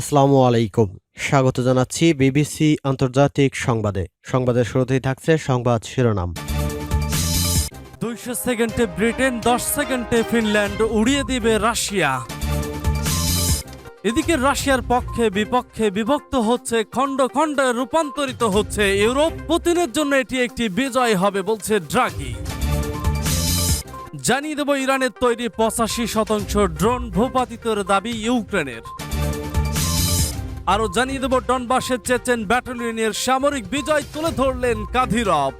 আসসালামু আলাইকুম। স্বাগত জানাচ্ছি বিবিসি আন্তর্জাতিক সংবাদে। সংবাদের শুরুতেই থাকছে সংবাদ শিরোনাম। দুইশো সেকেন্ডে ব্রিটেন, দশ সেকেন্ডে ফিনল্যান্ড, উড়িয়ে দিবে রাশিয়া। এদিকে রাশিয়ার পক্ষে বিপক্ষে বিভক্ত হচ্ছে, খণ্ড খণ্ডে রূপান্তরিত হচ্ছে ইউরোপ। পুতিনের জন্য এটি একটি বিজয় হবে বলছে ড্রাগি। জানিয়ে দেব ইরানের তৈরি পঁচাশি শতাংশ ড্রোন ভূপাতিতের দাবি ইউক্রেনের। আরও জানিয়ে দেব ডনবাসের চেচেন ব্যাটালিয়নের সামরিক বিজয় তুলে ধরলেন কাধিরব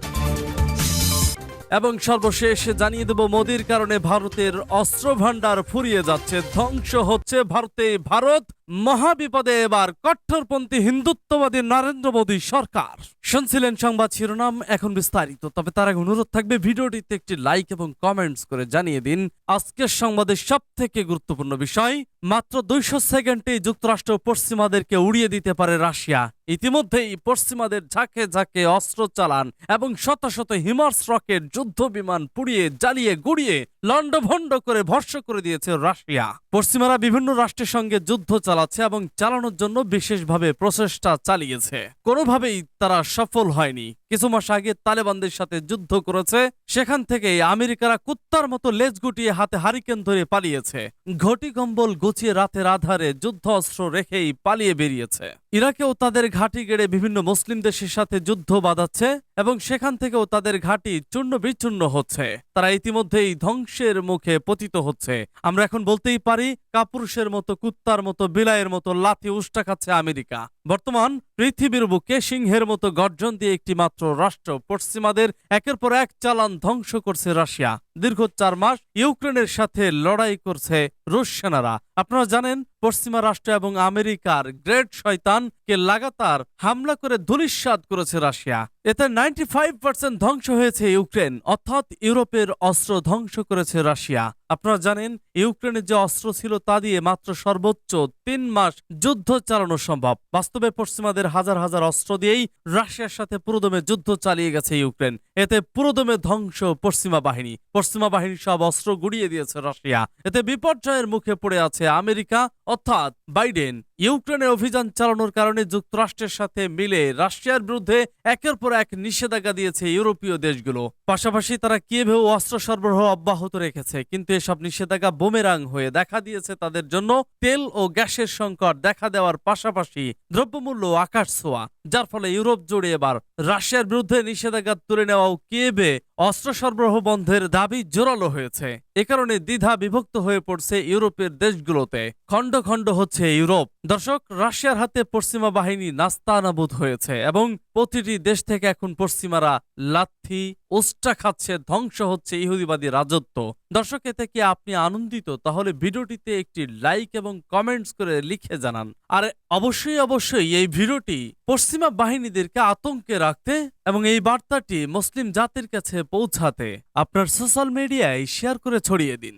এবং সর্বশেষ জানিয়ে দেব, মোদির কারণে ভারতের অস্ত্র ভান্ডার ফুরিয়ে যাচ্ছে, ধ্বংস হচ্ছে ভারতে, ভারত। মহাবিপদে এবার কট্টরপন্থী হিন্দুত্ববাদী নরেন্দ্র মোদী সরকার। শুনছিলেন সংবাদ শিরোনাম, এখন বিস্তারিত। তবে তার আগে অনুরোধ থাকবে, ভিডিওটিতে একটি লাইক এবং কমেন্টস করে জানিয়ে দিন, আজকের সংবাদের সব থেকে গুরুত্বপূর্ণ বিষয়, মাত্র দুইশো সেকেন্ডে যুক্তরাষ্ট্র পশ্চিমাদেরকে উড়িয়ে দিতে পারে রাশিয়া। ইতিমধ্যেই পশ্চিমাদের ঝাঁকে ঝাঁকে অস্ত্র চালান এবং শত শত হিমার্স রকেট যুদ্ধ বিমান পুড়িয়ে, জ্বালিয়ে, গুড়িয়ে, লণ্ডভণ্ড করে ভর্ষ করে দিয়েছে রাশিয়া। পশ্চিমারা বিভিন্ন রাষ্ট্রের সঙ্গে যুদ্ধ চালাচ্ছে এবং চালানোর জন্য বিশেষভাবে প্রচেষ্টা চালিয়েছে। কোনোভাবেই তারা সফল হয়নি। কিছু মাস আগে তালেবানদের সাথে যুদ্ধ করেছে। সেখান থেকে আমেরিকারা কুত্তার মতো লেজ গুটিয়ে হাতে হারিকেন ধরে পালিয়েছে। ঘটি কম্বল গুছিয়ে রাতের আধারে যুদ্ধ অস্ত্র রেখেই পালিয়ে বেরিয়েছে। ইরাকেও তাদের ঘাঁটি গেড়ে বিভিন্ন মুসলিম দেশের সাথে যুদ্ধ বাঁধাচ্ছে। এবং সেখান থেকেও তাদের ঘাঁটি চূর্ণ বিচূর্ণ হচ্ছে। তারা ইতিমধ্যেই ধ্বংসের মুখে পতিত হচ্ছে। আমরা এখন বলতেই পারি, কাপুরুষের মতো, কুত্তার মতো বিলায়ের মতো লাথি উষ্টা খাচ্ছে আমেরিকা। বর্তমান পৃথিবীর বুকে সিংহের মতো গর্জন দিয়ে একটি মাত্র রাষ্ট্র, পশ্চিমাদের একের পর এক চালান ধ্বংস করছে রাশিয়া। দীর্ঘ চার মাস ইউক্রেনের সাথে লড়াই করছে রুশ সেনারা। আপনারা জানেন, পশ্চিমা রাষ্ট্র এবং আমেরিকার গ্রেট শয়তানকে লাগাতার হামলা করে ধুলিস্বাদ করেছে রাশিয়া। এতে নাইনটি ফাইভ পার্সেন্ট ধ্বংস হয়েছে ইউক্রেন, অর্থাৎ ইউরোপের অস্ত্র ধ্বংস করেছে রাশিয়া। আপনারা জানেন, ইউক্রেনের যে অস্ত্র ছিল তা দিয়ে মাত্র সর্বোচ্চ তিন মাস যুদ্ধ চালানো সম্ভব। বাস্তবে পশ্চিমাদের হাজার হাজার অস্ত্র দিয়েই রাশিয়ার সাথে পুরোদমে যুদ্ধ চালিয়ে গেছে ইউক্রেন। এতে পুরোদমে ধ্বংস পশ্চিমা বাহিনী। পশ্চিমা বাহিনীর সব অস্ত্র গুড়িয়ে দিয়েছে রাশিয়া। এতে বিপর্যয়ের মুখে পড়ে আছে আমেরিকা, অর্থাৎ বাইডেন। ইউক্রেনে অভিযান চালানোর কারণে যুক্তরাষ্ট্রের সাথে মিলে রাশিয়ার বিরুদ্ধে একের পর এক নিষেধাজ্ঞা দিয়েছে ইউরোপীয় দেশগুলো। পাশাপাশি তারা কিয়েভেও অস্ত্র সরবরাহ অব্যাহত রেখেছে, কিন্তু এসব নিষেধাজ্ঞা বোমেরাং হয়ে দেখা দিয়েছে তাদের জন্য তেল ও গ্যাসের সংকট দেখা দেওয়ার পাশাপাশি দ্রব্যমূল্য আকাশ ছোঁয়া, যার ফলে ইউরোপ জুড়ে এবার রাশিয়ার বিরুদ্ধে নিষেধাজ্ঞা তুলে নেওয়াও কিয়েভে অস্ত্র সরবরাহ বন্ধের দাবি জোরালো হয়েছে। এ কারণে দ্বিধা বিভক্ত হয়ে পড়ছে ইউরোপের দেশগুলোতে। খণ্ড খণ্ড হচ্ছে ইউরোপ। দর্শক, রাশিয়ার হাতে পশ্চিমা বাহিনী নাস্তানাবুদ হয়েছে এবং প্রতিটি দেশ থেকে এখন পশ্চিমারা লাথি উষ্টা খাচ্ছে, ধ্বংস হচ্ছে ইহুদিবাদী রাজত্ব। দর্শক, এতে কি আপনি আনন্দিত? তাহলে ভিডিওটিতে একটি লাইক এবং কমেন্টস করে লিখে জানান। আর অবশ্যই অবশ্যই এই ভিডিওটি পশ্চিমা বাহিনীদেরকে আতঙ্কে রাখতে এবং এই বার্তাটি মুসলিম জাতির কাছে পৌঁছাতে আপনার সোশ্যাল মিডিয়ায় শেয়ার করে ছড়িয়ে দিন।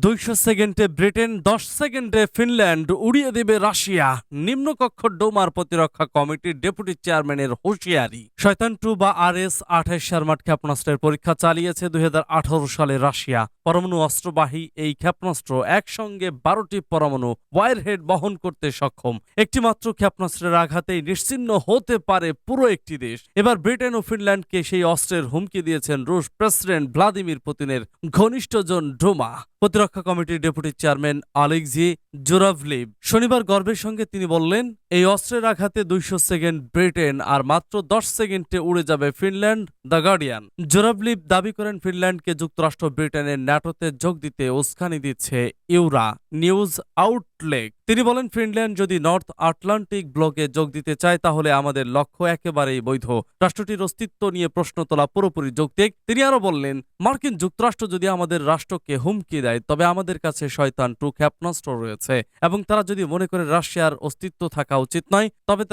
দুইশো সেকেন্ডে ব্রিটেন, দশ সেকেন্ডে ফিনল্যান্ড, উড়িয়ে দেবে রাশিয়া। নিম্নকক্ষ ডোমার প্রতিরক্ষা কমিটির ডেপুটি চেয়ারম্যানের হুঁশিয়ারি। শয়তান টু বা আর এস আঠাইশ শারমাট ক্ষেপণাস্ত্রের পরীক্ষা চালিয়েছে দুই সালে রাশিয়া। পরমাণু অস্ত্রবাহী এই ক্ষেপণাস্ত্র একসঙ্গে বারোটি পরমাণু ওয়ারহেড বহন করতে সক্ষম। একটি মাত্র ক্ষেপণাস্ত্রের আঘাতেই নিশ্চিন্ন হতে পারে পুরো একটি দেশ। এবার ব্রিটেন ও ফিনল্যান্ডকে সেই অস্ত্রের হুমকি দিয়েছেন রুশ প্রেসিডেন্ট ভ্লাদিমির পুতিনের ঘনিষ্ঠজন ডোমা। প্রতিরক্ষা কমিটির ডেপুটি চেয়ারম্যান আলেক্সি জোরাভলিভ শনিবার গর্বের সঙ্গে তিনি বললেন এই অস্ত্রের আঘাতে দুইশো সেকেন্ড ব্রিটেন আর মাত্র দশ সেকেন্ডে উড়ে যাবে ফিনল্যান্ড, দ্য গার্ডিয়ান। জোরাভলিভ দাবি করেন ফিনল্যান্ডকে যুক্তরাষ্ট্র ব্রিটেনের ন্যাটোতে যোগ দিতে উস্কানি দিচ্ছে ইউরা, নিউজ আউটলেক। তিনি বলেন, ফিনল্যান্ড যদি নর্থ আটলান্টিক ব্লকে যোগ দিতে চায়, তাহলে আমাদের লক্ষ্য একেবারেই বৈধ। রাষ্ট্রটির অস্তিত্ব নিয়ে প্রশ্ন তোলা পুরোপুরি যৌক্তিক। তিনি আরও বললেন, মার্কিন যুক্তরাষ্ট্র যদি আমাদের রাষ্ট্রকে হুমকি দেয়, তবে আমাদের কাছে শয়তান টু ক্ষেপণাস্ত্র রয়েছে এবং তারা যদি মনে করে রাশিয়ার অস্তিত্ব থাকা উচিত নয়, তবে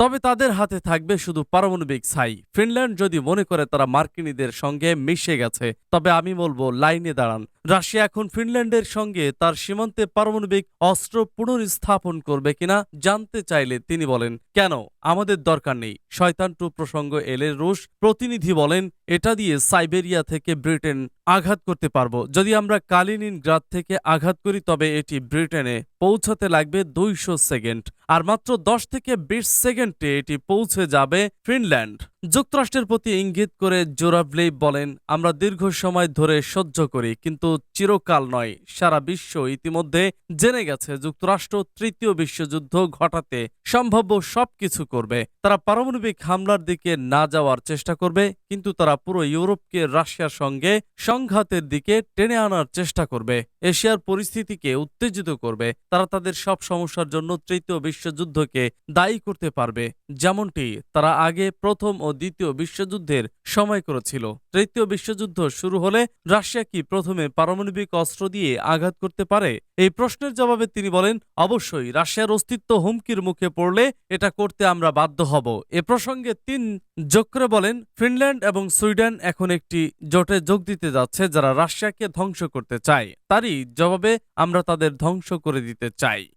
তবে তাদের হাতে থাকবে শুধু পারমাণবিক ছাই। ফিনল্যান্ড যদি মনে করে তারা মার্কিনীদের সঙ্গে মিশে গেছে, তবে আমি বলব লাইনে দাঁড়ান। রাশিয়া এখন ফিনল্যান্ডের সঙ্গে তার সীমান্তে পারমাণবিক অস্ত্র পুনর্স্থাপন করবে কিনা জানতে চাইলে তিনি বলেন, কেন? আমাদের দরকার নেই। শয়তান টু প্রসঙ্গ এলে রুশ প্রতিনিধি বলেন, এটা দিয়ে সাইবেরিয়া থেকে ব্রিটেন আঘাত করতে পারব। যদি আমরা কালিনিন গ্রাদ থেকে আঘাত করি, তবে এটি ব্রিটেনে পৌঁছাতে লাগবে দুইশো সেকেন্ড আর মাত্র দশ থেকে বিশ সেকেন্ডে এটি পৌঁছে যাবে ফিনল্যান্ড। যুক্তরাষ্ট্রের প্রতি ইঙ্গিত করে জোরাভলেই বলেন, আমরা দীর্ঘ সময় ধরে সহ্য করি, কিন্তু চিরকাল নয়। সারা বিশ্ব ইতিমধ্যে জেনে গেছে, যুক্তরাষ্ট্র তৃতীয় বিশ্বযুদ্ধ ঘটাতে সম্ভাব্য সবকিছু করবে। তারা পারমাণবিক হামলার দিকে না যাওয়ার চেষ্টা করবে, কিন্তু তারা পুরো ইউরোপকে রাশিয়ার সঙ্গে সংঘাতের দিকে টেনে আনার চেষ্টা করবে। এশিয়ার পরিস্থিতিকে উত্তেজিত করবে। তারা তাদের সব সমস্যার জন্য তৃতীয় বিশ্বযুদ্ধকে দায়ী করতে পারবে। যেমনটি তারা আগে প্রথম দ্বিতীয় বিশ্বযুদ্ধের সময় করেছিল। তৃতীয় বিশ্বযুদ্ধ শুরু হলে রাশিয়া কি প্রথমে পারমাণবিক অস্ত্র দিয়ে আঘাত করতে পারে? এই প্রশ্নের জবাবে তিনি বলেন, অবশ্যই রাশিয়ার অস্তিত্ব হুমকির মুখে পড়লে এটা করতে আমরা বাধ্য হব। এ প্রসঙ্গে তিন যোগ করে বলেন, ফিনল্যান্ড এবং সুইডেন এখন একটি জোটে যোগ দিতে যাচ্ছে যারা রাশিয়াকে ধ্বংস করতে চায়। তারই জবাবে আমরা তাদের ধ্বংস করে দিতে চাই।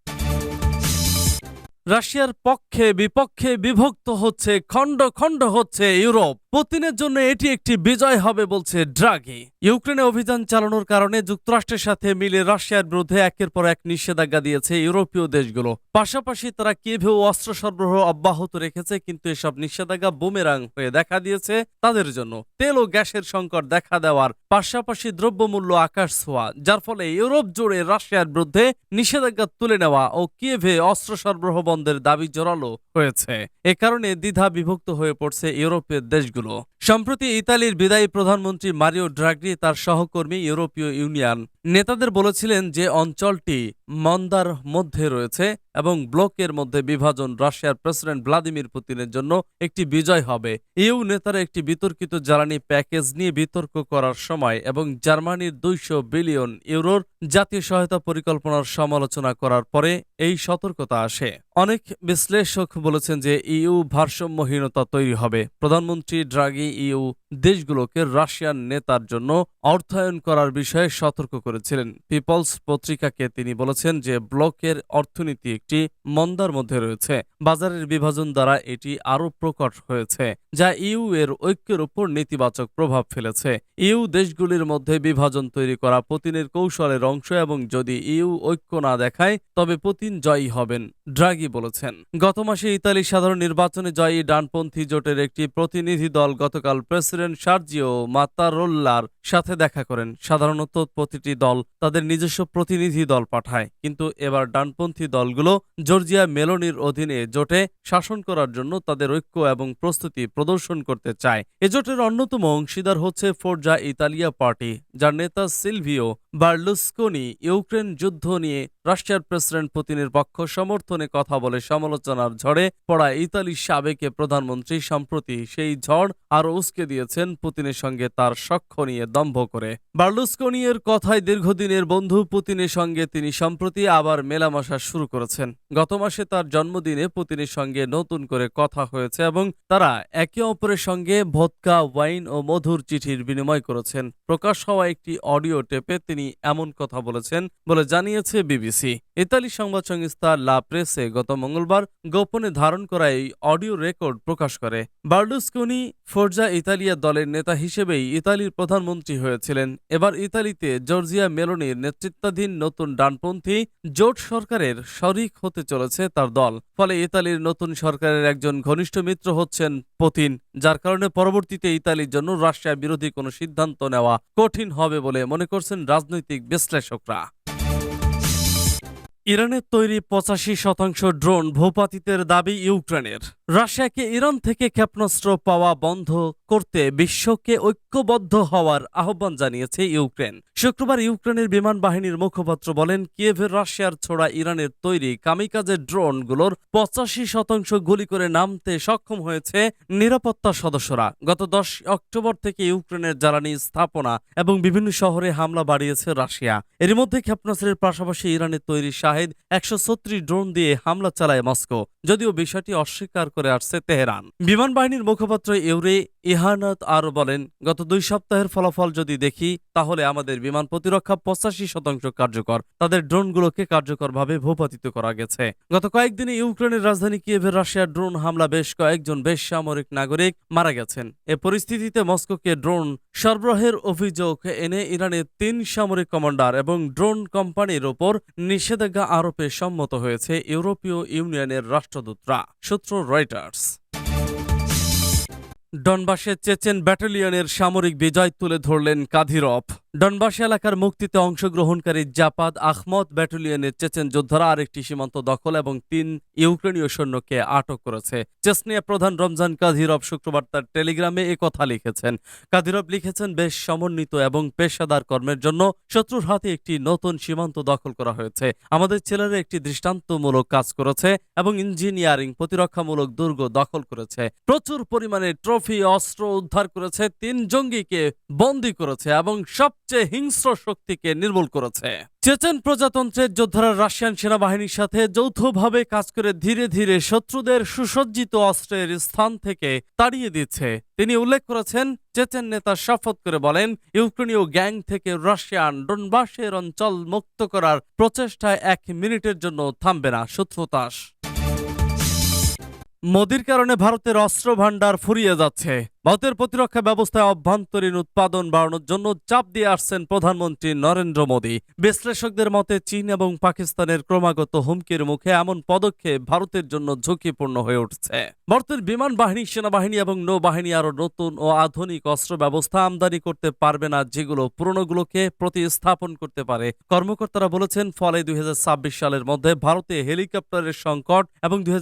রাশিয়ার পক্ষে বিপক্ষে বিভক্ত হচ্ছে খণ্ড খণ্ড হচ্ছে ইউরোপ। পুতিনের জন্য এটি একটি বিজয় হবে বলছে ড্রাগি। ইউক্রেনে অভিযান চালানোর কারণে যুক্তরাষ্ট্রের সাথে মিলে রাশিয়ার বিরুদ্ধে একের পর এক নিষেধাজ্ঞা দিয়েছে ইউরোপীয় দেশগুলো। পাশাপাশি তারা কিয়েভেও অস্ত্র সরবরাহ অব্যাহত রেখেছে, কিন্তু এসব নিষেধাজ্ঞা বুমেরাং হয়ে দেখা দিয়েছে তাদের জন্য। তেল ও গ্যাসের সংকট দেখা দেওয়ার পাশাপাশি দ্রব্যমূল্য আকাশ ছোঁয়া, যার ফলে ইউরোপ জুড়ে রাশিয়ার বিরুদ্ধে নিষেধাজ্ঞা তুলে নেওয়া ও কিয়েভে অস্ত্র সরবরাহ বন্ধের দাবি জোরালো হয়েছে। এ কারণে দ্বিধা বিভক্ত হয়ে পড়ছে ইউরোপের দেশগুলো। সম্প্রতি ইতালির বিদায়ী প্রধানমন্ত্রী মারিও ড্রাগ্রি তার সহকর্মী ইউরোপীয় ইউনিয়ন নেতাদের বলেছিলেন যে অঞ্চলটি মন্দার মধ্যে রয়েছে এবং ব্লকের মধ্যে বিভাজন রাশিয়ার প্রেসিডেন্ট ভ্লাদিমির পুতিনের জন্য একটি বিজয় হবে। ইউ নেতারা একটি বিতর্কিত জ্বালানি প্যাকেজ নিয়ে বিতর্ক করার সময় এবং জার্মানির দুইশো বিলিয়ন ইউরোর জাতীয় সহায়তা পরিকল্পনার সমালোচনা করার পরে এই সতর্কতা আসে। অনেক বিশ্লেষক বলেছেন যে ইউ ভারসাম্যহীনতা তৈরি হবে। প্রধানমন্ত্রী ড্রাগি ইউ দেশগুলোকে রাশিয়ান নেতার জন্য অর্থায়ন করার বিষয়ে সতর্ক করেছিলেন। পিপলস পত্রিকাকে তিনি বলেছেন যে, ব্লকের অর্থনীতি একটি মন্দার মধ্যে রয়েছে। বাজারের বিভাজন দ্বারা এটি আরও প্রকট হয়েছে, যা ইউ এর ঐক্যের উপর নেতিবাচক প্রভাব ফেলেছে। ইউ দেশগুলির মধ্যে বিভাজন তৈরি করা পুতিনের কৌশলের অংশ এবং যদি ইউ ঐক্য না দেখায়, তবে পুতিন জয়ী হবেন, ড্রাগি বলেছেন। গত মাসে ইতালি সাধারণ নির্বাচনে জয়ী ডানপন্থী জোটের একটি প্রতিনিধি দল গতকাল প্রেসিডেন্ট সার্জিও মাতারোল্লার সাথে দেখা করেন। সাধারণত প্রতিটি দল তাদের নিজস্ব প্রতিনিধি দল পাঠায়। কিন্তু এবার ডানপন্থী দলগুলো জর্জিয়া মেলোনির অধীনে জোটে শাসন করার জন্য তাদের ঐক্য এবং প্রস্তুতি প্রদর্শন করতে চায়। এ জোটের অন্যতম অংশীদার হচ্ছে ফোর্জা ইতালিয়া পার্টি, যার নেতা সিলভিও বার্লুস্কোনি ইউক্রেন যুদ্ধ নিয়ে রাশিয়ার প্রেসিডেন্ট পুতিনের পক্ষ সমর্থনে কথা বলে সমালোচনার ঝড়ে পড়া ইতালির সাবেক প্রধানমন্ত্রী সম্প্রতি সেই ঝড় আরও উস্কে দিয়েছেন পুতিনের সঙ্গে তার সখ্য নিয়ে দম্ভ করে। বার্লুস্কোনিয়ের কথায় দীর্ঘদিনের বন্ধু পুতিনের সঙ্গে তিনি সম্প্রতি আবার মেলামেশা শুরু করেছেন। গত মাসে তার জন্মদিনে পুতিনের সঙ্গে নতুন করে কথা হয়েছে এবং তারা একে অপরের সঙ্গে ভোদকা, ওয়াইন ও মধুর চিঠির বিনিময় করেছেন। প্রকাশ হওয়া একটি অডিও টেপে তিনি এমন কথা বলেছেন বলে জানিয়েছে বিবিসি। ইতালি সংবাদ সংস্থা লা প্রেসে গত মঙ্গলবার গোপনে ধারণ করা এই অডিও রেকর্ড প্রকাশ করে। বার্লুস্কোনি ফোর্জা ইতালিয়া দলের নেতা হিসেবেই ইতালির প্রধানমন্ত্রী হয়েছিলেন। এবার ইতালিতে জর্জিয়া মেলোনির নেতৃত্বাধীন নতুন ডানপন্থী জোট সরকারের শরিক হতে চলেছে তার দল। ফলে ইতালির নতুন সরকারের একজন ঘনিষ্ঠ মিত্র হচ্ছেন পুতিন, যার কারণে পরবর্তীতে ইতালির জন্য রাশিয়া বিরোধী কোনো সিদ্ধান্ত নেওয়া কঠিন হবে বলে মনে করছেন রাজনৈতিক বিশ্লেষকরা। ইরানের তৈরি পঁচাশি শতাংশ ড্রোন ভূপাতিতের দাবি ইউক্রেনের। রাশিয়াকে ইরান থেকে ক্ষেপণাস্ত্র পাওয়া বন্ধ করতে বিশ্বকে ঐক্যবদ্ধ হওয়ার আহ্বান জানিয়েছে ইউক্রেন। শুক্রবার ইউক্রেনের বিমান বাহিনীর মুখপাত্র বলেন, কিয়েভের রাশিয়ার ছোড়া ইরানের তৈরি কামিকাজের ড্রোনগুলোর পঁচাশি শতাংশ গুলি করে নামতে সক্ষম হয়েছে নিরাপত্তা সদস্যরা। গত দশ অক্টোবর থেকে ইউক্রেনের জ্বালানি স্থাপনা এবং বিভিন্ন শহরে হামলা বাড়িয়েছে রাশিয়া। এর মধ্যে ক্ষেপণাস্ত্রের পাশাপাশি ইরানের তৈরি শাহেদ একশো ড্রোন দিয়ে হামলা চালায় মস্কো। যদিও বিষয়টি অস্বীকার করে আসছে তেহরান। বিমান বাহিনীর মুখপাত্র ইউরে ইহানাত আরও বলেন, গত দুই সপ্তাহের ফলাফল যদি দেখি, তাহলে আমাদের বিমান প্রতিরক্ষা পঁচাশি শতাংশ কার্যকর। তাদের ড্রোনগুলোকে কার্যকরভাবে ভূপাতিত করা গেছে। গত কয়েকদিনে ইউক্রেনের রাজধানী কিয়েভের রাশিয়ার ড্রোন হামলা বেশ কয়েকজন বেসামরিক নাগরিক মারা গেছেন। এ পরিস্থিতিতে মস্কোকে ড্রোন সরবরাহের অভিযোগ এনে ইরানের তিন সামরিক কমান্ডার এবং ড্রোন কোম্পানির ওপর নিষেধাজ্ঞা আরোপে সম্মত হয়েছে ইউরোপীয় ইউনিয়নের রাষ্ট্রদূতরা, সূত্র রয়টার্স। ডনবাসে চেচেন ব্যাটালিয়নের সামরিক বিজয় তুলে ধরলেন কাদিরভ। ডনবাস এলাকার মুক্তিতে অংশগ্রহণকারী জাপাদ আহমদ ব্যাটালিয়নের চেচেন যোদ্ধারা আরেকটি সীমান্ত দখল এবং তিন ইউক্রেনীয় সৈন্যকে আটক করেছে। চেসনিয়া প্রধান রমজান কাদিরভ শুক্রবার তার টেলিগ্রামে এ কথা লিখেছেন। কাদিরভ লিখেছেন, বেশ সমন্বিত এবং পেশাদার কর্মের জন্য শত্রুর হাতে একটি নতুন সীমান্ত দখল করা হয়েছে। আমাদের ছেলেরা একটি দৃষ্টান্তমূলক কাজ করেছে এবং ইঞ্জিনিয়ারিং প্রতিরক্ষামূলক দুর্গ দখল করেছে। প্রচুর পরিমাণে ট্রফি অস্ত্র উদ্ধার করেছে, তিন জঙ্গিকে বন্দী করেছে এবং সবচেয়ে হিংস্র শক্তিকে নির্মূল করেছে। চেচেন প্রজাতন্ত্রের যোদ্ধারা রাশিয়ান সেনাবাহিনীর সাথে যৌথভাবে কাজ করে ধীরে ধীরে শত্রুদের সুসজ্জিত অস্ত্রের স্থান থেকে তাড়িয়ে দিচ্ছে। তিনি উল্লেখ করেছেন, চেচেন নেতা শপথ করে বলেন, ইউক্রেনীয় গ্যাং থেকে রাশিয়ান ডনবাসের অঞ্চল মুক্ত করার প্রচেষ্টায় এক মিনিটের জন্য থামবে না সূত্রতাস মোদির কারণে ভারতের অস্ত্র ভাণ্ডার ফুরিয়ে যাচ্ছে। ভারতের প্রতিরক্ষা ব্যবস্থায় অভ্যন্তরীণ উৎপাদন বাড়ানোর জন্য চাপ দিয়ে আসছেন প্রধানমন্ত্রী নরেন্দ্র মোদী। বিশ্লেষকদের মতে, চীন এবং পাকিস্তানের ক্রমাগত হুমকির মুখে এমন পদক্ষেপ ভারতের জন্য ঝুঁকিপূর্ণ হয়ে উঠছে। ভারতের বিমান বাহিনী, সেনাবাহিনী এবং নৌবাহিনী আরও নতুন ও আধুনিক অস্ত্র ব্যবস্থা আমদানি করতে পারবে না, যেগুলো পুরনোগুলোকে প্রতিস্থাপন করতে পারে। কর্মকর্তারা বলেছেন, ফলে দুই হাজার ছাব্বিশ সালের মধ্যে ভারতে হেলিকপ্টারের সংকট এবং দুই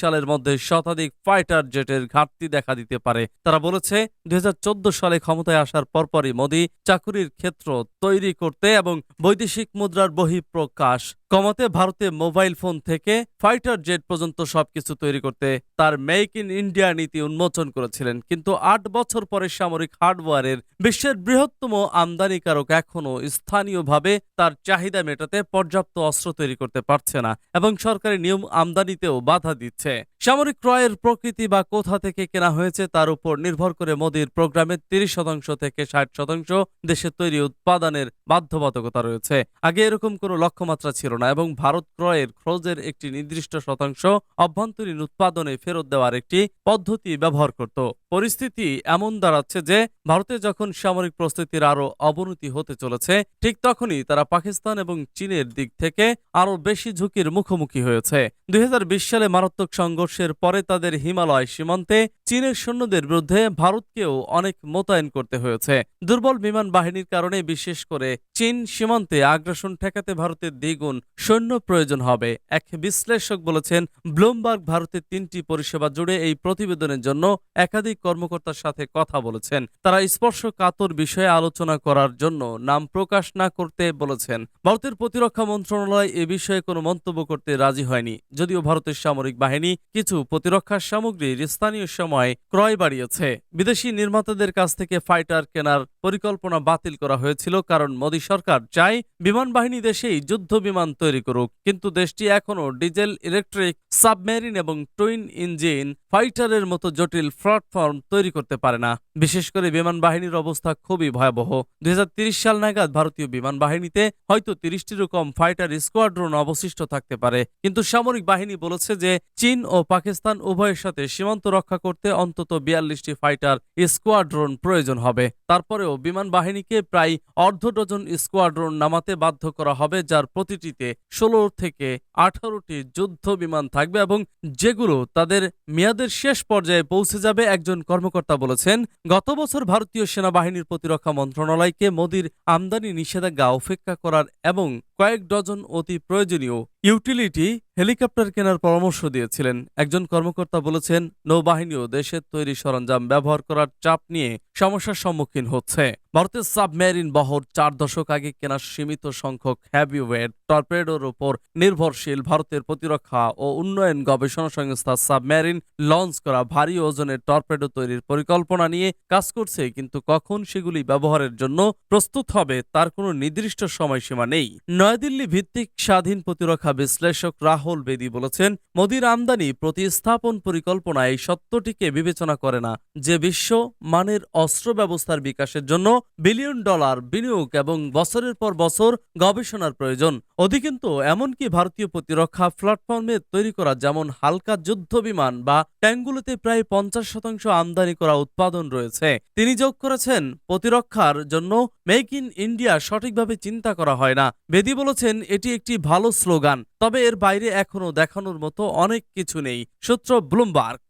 সালের মধ্যে শতাধিক ফাইটার জেটের ঘাটতি দেখা দিতে পারে। তারা বলেছে, দুই হাজার চোদ্দ সালে ক্ষমতায় আসার পরপরই মোদী চাকুরির ক্ষেত্র তৈরি করতে এবং বৈদেশিক মুদ্রার বহিঃপ্রকাশ কমাতে ভারতে মোবাইল ফোন থেকে ফাইটার জেট পর্যন্ত সবকিছু তৈরি করতে তার মেক ইন ইন্ডিয়া নীতি উন্মোচন করেছিলেন। কিন্তু আট বছর পরে সামরিক হার্ডওয়্যারের বিশ্বের বৃহত্তম আমদানিকারক এখনও স্থানীয়ভাবে তার চাহিদা মেটাতে পর্যাপ্ত অস্ত্র তৈরি করতে পারছে না এবং সরকারি নিয়ম আমদানিতেও বাধা দিচ্ছে। সামরিক ক্রয়ের প্রকৃতি বা কোথা থেকে কেনা হয়েছে তার উপর নির্ভর করে মোদীর প্রোগ্রামে তিরিশ শতাংশ থেকে ষাট শতাংশ দেশে তৈরি উৎপাদনের বাধ্যবাধকতা রয়েছে। আগে এরকম কোনো লক্ষ্যমাত্রা ছিল না এবং ভারত ক্রয়ের খরচের একটি নির্দিষ্ট শতাংশ অভ্যন্তরীণ উৎপাদনে ফেরত দেওয়ার একটি পদ্ধতি ব্যবহার করত। পরিস্থিতি এমন দাঁড়াচ্ছে যে, ভারতে যখন সামরিক প্রস্তুতির আরও অবনতি হতে চলেছে, ঠিক তখনই তারা পাকিস্তান এবং চীনের দিক থেকে আরও বেশি ঝুঁকির মুখোমুখি হয়েছে। দুই হাজার বিশ সালে মারাত্মক সংঘর্ষের পরে তাদের হিমালয় সীমান্তে চীনের সৈন্যদের বিরুদ্ধে ভারতকেও অনেক মোতায়েন করতে হয়েছে। দুর্বল বিমান বাহিনীর কারণে বিশেষ করে চীন সীমান্তে আগ্রাসন ঠেকাতে ভারতের দ্বিগুণ সৈন্য প্রয়োজন হবে। এক বিশ্লেষক বলেছেন, ব্লুমবার্গ ভারতের তিনটি পরিষেবা জুড়ে এই প্রতিবেদনের জন্য একাধিক কর্মকর্তার সাথে কথা বলেছেন। তারা স্পর্শকাতর বিষয়ে আলোচনা করার জন্য নাম প্রকাশ না করতে বলেছেন। ভারতের প্রতিরক্ষা মন্ত্রণালয় এ বিষয়ে কোনো মন্তব্য করতে রাজি হয়নি, যদিও ভারতের সামরিক বাহিনী কিছু প্রতিরক্ষা সামগ্রীর স্থানীয় সময় ক্রয় বাড়িয়েছে। বিদেশি নির্মাতাদের কাছ থেকে ফাইটার কেনার পরিকল্পনা বাতিল করা হয়েছিল, কারণ মোদী সরকার চায় বিমান বাহিনী দেশেই যুদ্ধ বিমান তৈরি করুক, কিন্তু দেশটি এখনও ডিজেল, ইলেকট্রিক, সাবমেরিন এবং টুইন ইঞ্জিন ফাইটারের মতো জটিল প্ল্যাটফর্ম তৈরি করতে পারে না। বিশেষ করে বিমান বাহিনীর অবস্থা খুবই ভয়াবহ। দুই সাল নাগাদ ভারতীয় বিমান বাহিনীতে হয়তো তিরিশটিরও কম ফাইটার স্কোয়াড্রন অবশিষ্ট থাকতে পারে, কিন্তু সামরিক বাহিনী বলেছে যে চীন ও পাকিস্তান উভয়ের সাথে সীমান্ত রক্ষা করতে অন্তত বিয়াল্লিশটি ফাইটার স্কোয়াড্রন প্রয়োজন হবে। তারপরেও বিমান বাহিনীকে প্রায় অর্ধ ডজন স্কোয়াড্রন নামাতে বাধ্য করা হবে, যার প্রতিটিতে ষোলো থেকে আঠারোটি যুদ্ধ বিমান থাকবে এবং যেগুলো তাদের মেয়াদের শেষ পর্যায়ে পৌঁছে যাবে, একজন কর্মকর্তা বলেছেন। গত বছর ভারতীয় সেনাবাহিনীর প্রতিরক্ষা মন্ত্রণালয়কে মোদীর আমদানি নিষেধাজ্ঞা উপেক্ষা করার এবং কয়েক ডজন অতি প্রয়োজনীয় ইউটিলিটি হেলিকপ্টার কেনার পরামর্শ দিয়েছিলেন। একজন কর্মকর্তা বলেছেন, নৌবাহিনীও দেশের তৈরি সরঞ্জাম ব্যবহার করার চাপ নিয়ে সমস্যার সম্মুখীন হচ্ছে। ভারতের সাবমেরিন বহর চার দশক আগে কেনা সীমিত সংখ্যক হ্যাভিওয়েট টর্পেডোর উপর নির্ভরশীল ভারতের প্রতিরক্ষা ও উন্নয়ন গবেষণা সংস্থা সাবমেরিন লঞ্চ করা ভারী ওজনের টর্পেডো তৈরির পরিকল্পনা নিয়ে কাজ করছে, কিন্তু কখন সেগুলি ব্যবহারের জন্য প্রস্তুত হবে তার কোনো নির্দিষ্ট সময়সীমা নেই। নয় নয়াদিল্লি ভিত্তিক স্বাধীন প্রতিরক্ষা বিশ্লেষক রাহুল বেদি বলেছেন, মোদির আমদানি প্রতিস্থাপন পরিকল্পনা এই সত্যটিকে বিবেচনা করে না। যে বিশ্ব মানের অস্ত্র ব্যবস্থার বিকাশের জন্য বিলিয়ন ডলার বিনিয়োগ এবং বছরের পর বছর গবেষণার প্রয়োজন। অধিকিন্তু এমনকি ভারতীয় প্রতিরক্ষা প্ল্যাটফর্মে তৈরি করা যেমন হালকা যুদ্ধ বিমান বা ট্যাঙ্কগুলোতে প্রায় পঞ্চাশ শতাংশ আমদানি করা উৎপাদন রয়েছে। তিনি যোগ করেছেন, প্রতিরক্ষার জন্য মেক ইন ইন্ডিয়া সঠিকভাবে চিন্তা করা হয় না। বেদি বলেছেন, এটি একটি ভালো স্লোগান, তবে এর বাইরে এখনও দেখানোর মতো অনেক কিছু নেই সূত্র ব্লুমবার্গ।